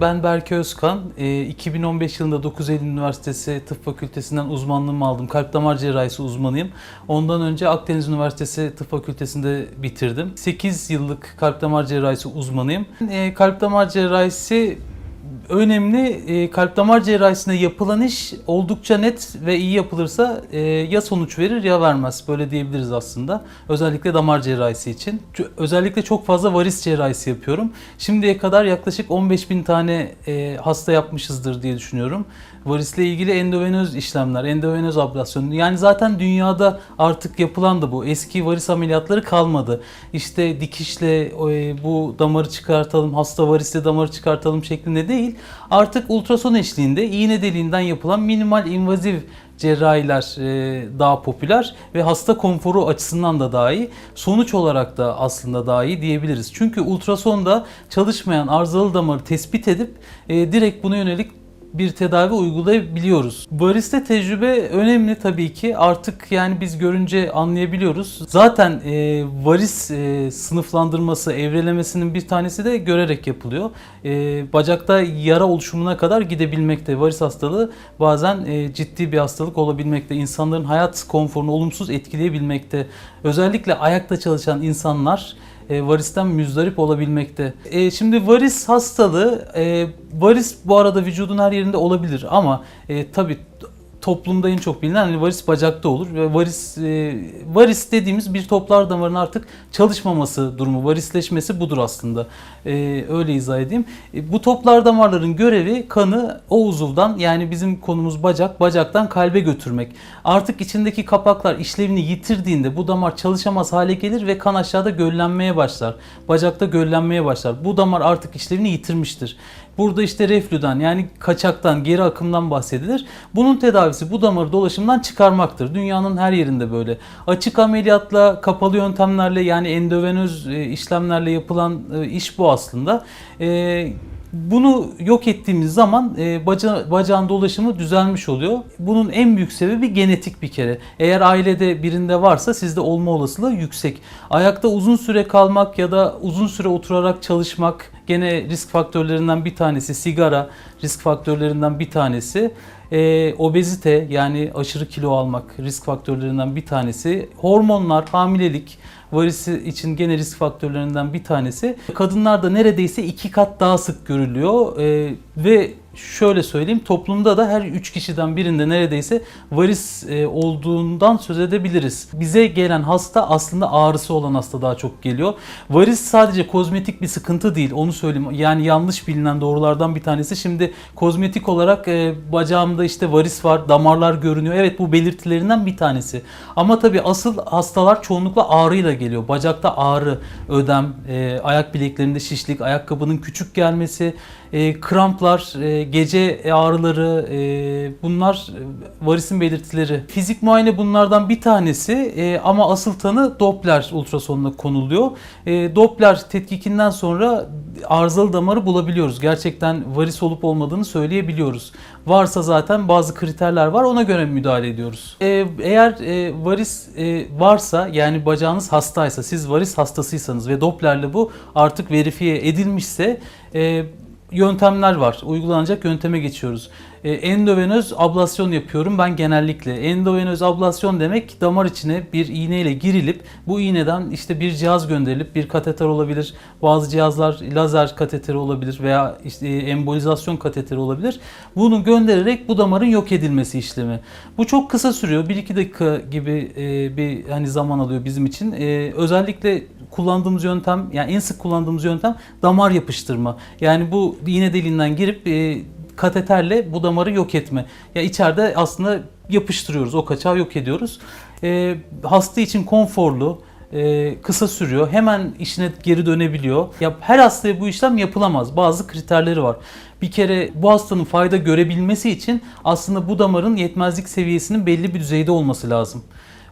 Ben Berke Özkan. Ee, 2015 yılında 9 Eylül Üniversitesi Tıp Fakültesinden uzmanlığımı aldım. Kalp damar cerrahisi uzmanıyım. Ondan önce Akdeniz Üniversitesi Tıp Fakültesi'nde bitirdim. 8 yıllık kalp damar cerrahisi uzmanıyım. Ee, kalp damar cerrahisi önemli. E, kalp damar cerrahisinde yapılan iş oldukça net ve iyi yapılırsa e, ya sonuç verir ya vermez. Böyle diyebiliriz aslında. Özellikle damar cerrahisi için. Özellikle çok fazla varis cerrahisi yapıyorum. Şimdiye kadar yaklaşık 15 bin tane e, hasta yapmışızdır diye düşünüyorum. Varisle ilgili endovenöz işlemler, endovenöz ablasyon. Yani zaten dünyada artık yapılan da bu. Eski varis ameliyatları kalmadı. İşte dikişle e, bu damarı çıkartalım, hasta varisle damarı çıkartalım şeklinde değil. Artık ultrason eşliğinde iğne deliğinden yapılan minimal invaziv cerrahiler e, daha popüler ve hasta konforu açısından da daha iyi. Sonuç olarak da aslında daha iyi diyebiliriz. Çünkü ultrasonda çalışmayan arızalı damarı tespit edip e, direkt buna yönelik bir tedavi uygulayabiliyoruz. Variste tecrübe önemli tabii ki. Artık yani biz görünce anlayabiliyoruz. Zaten e, varis e, sınıflandırması, evrelemesinin bir tanesi de görerek yapılıyor. E, bacakta yara oluşumuna kadar gidebilmekte. Varis hastalığı bazen e, ciddi bir hastalık olabilmekte. İnsanların hayat konforunu olumsuz etkileyebilmekte. Özellikle ayakta çalışan insanlar e, varisten müzdarip olabilmekte. E, şimdi varis hastalığı, e, varis bu arada vücudun her yerinde olabilir ama e, tabii toplumda en çok bilinen hani varis bacakta olur ve varis e, varis dediğimiz bir toplar damarın artık çalışmaması durumu, varisleşmesi budur aslında. E, öyle izah edeyim. E, bu toplar damarların görevi kanı o uzuvdan yani bizim konumuz bacak, bacaktan kalbe götürmek. Artık içindeki kapaklar işlevini yitirdiğinde bu damar çalışamaz hale gelir ve kan aşağıda göllenmeye başlar. Bacakta göllenmeye başlar. Bu damar artık işlevini yitirmiştir. Burada işte reflüden yani kaçaktan, geri akımdan bahsedilir. Bunun tedavisi bu damarı dolaşımdan çıkarmaktır. Dünyanın her yerinde böyle. Açık ameliyatla, kapalı yöntemlerle yani endovenöz e, işlemlerle yapılan e, iş bu aslında. E, bunu yok ettiğimiz zaman e, baca, bacağın dolaşımı düzelmiş oluyor. Bunun en büyük sebebi genetik bir kere. Eğer ailede birinde varsa sizde olma olasılığı yüksek. Ayakta uzun süre kalmak ya da uzun süre oturarak çalışmak gene risk faktörlerinden bir tanesi. Sigara risk faktörlerinden bir tanesi. E, obezite yani aşırı kilo almak risk faktörlerinden bir tanesi. Hormonlar, hamilelik, varisi için gene risk faktörlerinden bir tanesi. Kadınlarda neredeyse iki kat daha sık görülüyor Ee, ve şöyle söyleyeyim toplumda da her üç kişiden birinde neredeyse varis e, olduğundan söz edebiliriz. Bize gelen hasta aslında ağrısı olan hasta daha çok geliyor. Varis sadece kozmetik bir sıkıntı değil onu söyleyeyim. Yani yanlış bilinen doğrulardan bir tanesi. Şimdi kozmetik olarak e, bacağımda işte varis var, damarlar görünüyor. Evet bu belirtilerinden bir tanesi. Ama tabii asıl hastalar çoğunlukla ağrıyla geliyor. Bacakta ağrı, ödem, e, ayak bileklerinde şişlik, ayakkabının küçük gelmesi, kramplar, gece ağrıları e, bunlar e, varisin belirtileri. Fizik muayene bunlardan bir tanesi e, ama asıl tanı Doppler ultrasonuna konuluyor. E, Doppler tetkikinden sonra arızalı damarı bulabiliyoruz. Gerçekten varis olup olmadığını söyleyebiliyoruz. Varsa zaten bazı kriterler var ona göre müdahale ediyoruz. E, eğer e, varis e, varsa yani bacağınız hastaysa siz varis hastasıysanız ve Doppler'le bu artık verifiye edilmişse e, yöntemler var. Uygulanacak yönteme geçiyoruz. E, endovenöz ablasyon yapıyorum ben genellikle. Endovenöz ablasyon demek damar içine bir iğneyle girilip bu iğneden işte bir cihaz gönderilip bir kateter olabilir. Bazı cihazlar lazer kateteri olabilir veya işte embolizasyon kateteri olabilir. Bunu göndererek bu damarın yok edilmesi işlemi. Bu çok kısa sürüyor. 1-2 dakika gibi e, bir hani zaman alıyor bizim için. E, özellikle kullandığımız yöntem yani en sık kullandığımız yöntem damar yapıştırma. Yani bu iğne deliğinden girip e, kateterle bu damarı yok etme. Ya içeride aslında yapıştırıyoruz. O kaçağı yok ediyoruz. E, hasta için konforlu, e, kısa sürüyor. Hemen işine geri dönebiliyor. Ya her hastaya bu işlem yapılamaz. Bazı kriterleri var. Bir kere bu hastanın fayda görebilmesi için aslında bu damarın yetmezlik seviyesinin belli bir düzeyde olması lazım.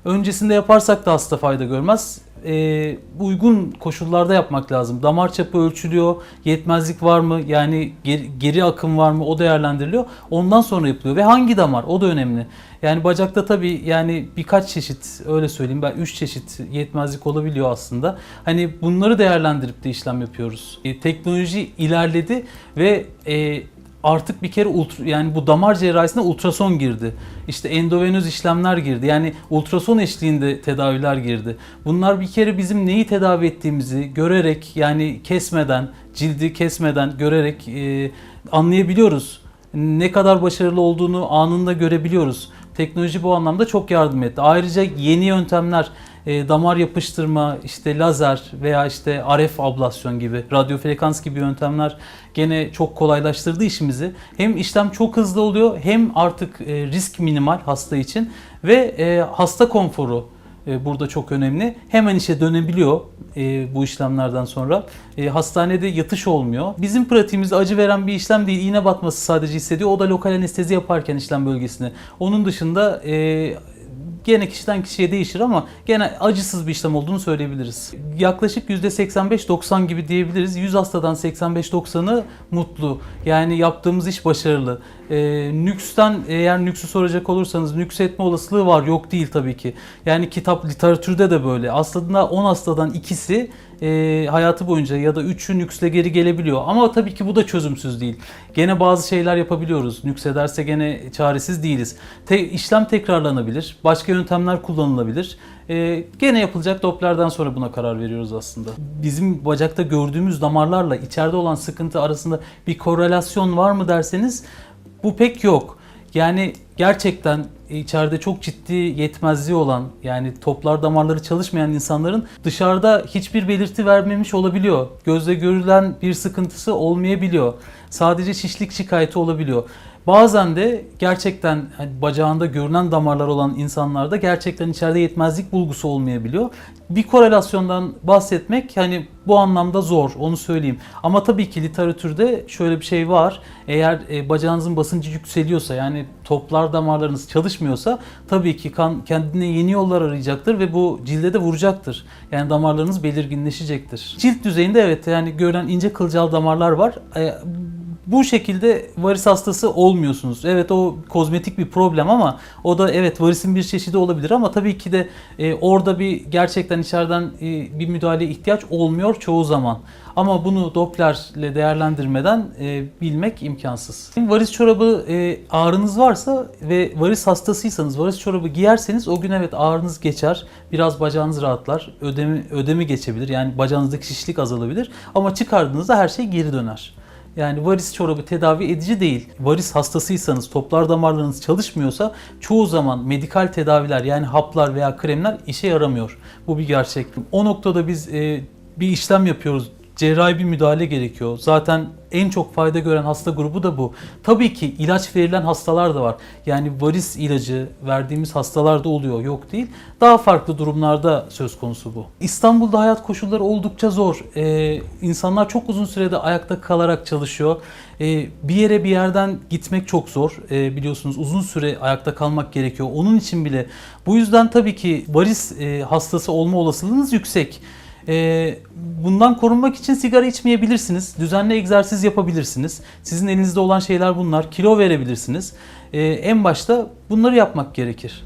Öncesinde yaparsak da hasta fayda görmez. e, uygun koşullarda yapmak lazım. Damar çapı ölçülüyor, yetmezlik var mı? Yani geri, geri akım var mı? O değerlendiriliyor. Ondan sonra yapılıyor ve hangi damar? O da önemli. Yani bacakta tabii yani birkaç çeşit öyle söyleyeyim ben 3 çeşit yetmezlik olabiliyor aslında. Hani bunları değerlendirip de işlem yapıyoruz. E, teknoloji ilerledi ve e, artık bir kere ultra, yani bu damar cerrahisine ultrason girdi. İşte endovenöz işlemler girdi. Yani ultrason eşliğinde tedaviler girdi. Bunlar bir kere bizim neyi tedavi ettiğimizi görerek yani kesmeden, cildi kesmeden görerek e, anlayabiliyoruz. Ne kadar başarılı olduğunu anında görebiliyoruz. Teknoloji bu anlamda çok yardım etti. Ayrıca yeni yöntemler, e, damar yapıştırma, işte lazer veya işte RF ablasyon gibi, radyo frekans gibi yöntemler gene çok kolaylaştırdı işimizi. Hem işlem çok hızlı oluyor hem artık e, risk minimal hasta için ve e, hasta konforu burada çok önemli. Hemen işe dönebiliyor e, bu işlemlerden sonra. E, hastanede yatış olmuyor. Bizim pratiğimizde acı veren bir işlem değil. İğne batması sadece hissediyor. O da lokal anestezi yaparken işlem bölgesine. Onun dışında e, gene kişiden kişiye değişir ama gene acısız bir işlem olduğunu söyleyebiliriz. Yaklaşık %85-90 gibi diyebiliriz. 100 hastadan 85-90'ı mutlu. Yani yaptığımız iş başarılı. E, nüks'ten eğer nüksü soracak olursanız nüks etme olasılığı var. Yok değil tabii ki. Yani kitap literatürde de böyle. Aslında 10 hastadan ikisi e, hayatı boyunca ya da 3'ü nüksle geri gelebiliyor. Ama tabii ki bu da çözümsüz değil. Gene bazı şeyler yapabiliyoruz. Nüks ederse gene çaresiz değiliz. Te, işlem tekrarlanabilir. Başka yöntemler kullanılabilir. E, gene yapılacak Doppler'den sonra buna karar veriyoruz aslında. Bizim bacakta gördüğümüz damarlarla içeride olan sıkıntı arasında bir korelasyon var mı derseniz bu pek yok. Yani gerçekten içeride çok ciddi yetmezliği olan yani toplar damarları çalışmayan insanların dışarıda hiçbir belirti vermemiş olabiliyor. Gözle görülen bir sıkıntısı olmayabiliyor. Sadece şişlik şikayeti olabiliyor. Bazen de gerçekten hani bacağında görünen damarlar olan insanlarda gerçekten içeride yetmezlik bulgusu olmayabiliyor. Bir korelasyondan bahsetmek hani bu anlamda zor onu söyleyeyim. Ama tabii ki literatürde şöyle bir şey var. Eğer e, bacağınızın basıncı yükseliyorsa yani toplar damarlarınız çalışmıyorsa tabii ki kan kendine yeni yollar arayacaktır ve bu cilde de vuracaktır. Yani damarlarınız belirginleşecektir. Cilt düzeyinde evet yani görülen ince kılcal damarlar var. E, bu şekilde varis hastası olmuyorsunuz. Evet o kozmetik bir problem ama o da evet varisin bir çeşidi olabilir ama tabii ki de e, orada bir gerçekten içeriden e, bir müdahaleye ihtiyaç olmuyor çoğu zaman. Ama bunu Doppler'le değerlendirmeden e, bilmek imkansız. Varis çorabı e, ağrınız varsa ve varis hastasıysanız varis çorabı giyerseniz o gün evet ağrınız geçer. Biraz bacağınız rahatlar. Ödemi, ödemi geçebilir. Yani bacağınızdaki şişlik azalabilir. Ama çıkardığınızda her şey geri döner. Yani varis çorabı tedavi edici değil. Varis hastasıysanız, toplar damarlarınız çalışmıyorsa çoğu zaman medikal tedaviler yani haplar veya kremler işe yaramıyor. Bu bir gerçek. O noktada biz e, bir işlem yapıyoruz. Cerrahi bir müdahale gerekiyor. Zaten en çok fayda gören hasta grubu da bu. Tabii ki ilaç verilen hastalar da var. Yani varis ilacı verdiğimiz hastalar da oluyor. Yok değil. Daha farklı durumlarda söz konusu bu. İstanbul'da hayat koşulları oldukça zor. Ee, insanlar çok uzun sürede ayakta kalarak çalışıyor. Ee, bir yere bir yerden gitmek çok zor. Ee, biliyorsunuz uzun süre ayakta kalmak gerekiyor. Onun için bile. Bu yüzden tabii ki varis e, hastası olma olasılığınız yüksek. Ee, bundan korunmak için sigara içmeyebilirsiniz. Düzenli egzersiz yapabilirsiniz. Sizin elinizde olan şeyler bunlar. Kilo verebilirsiniz. Ee, en başta bunları yapmak gerekir.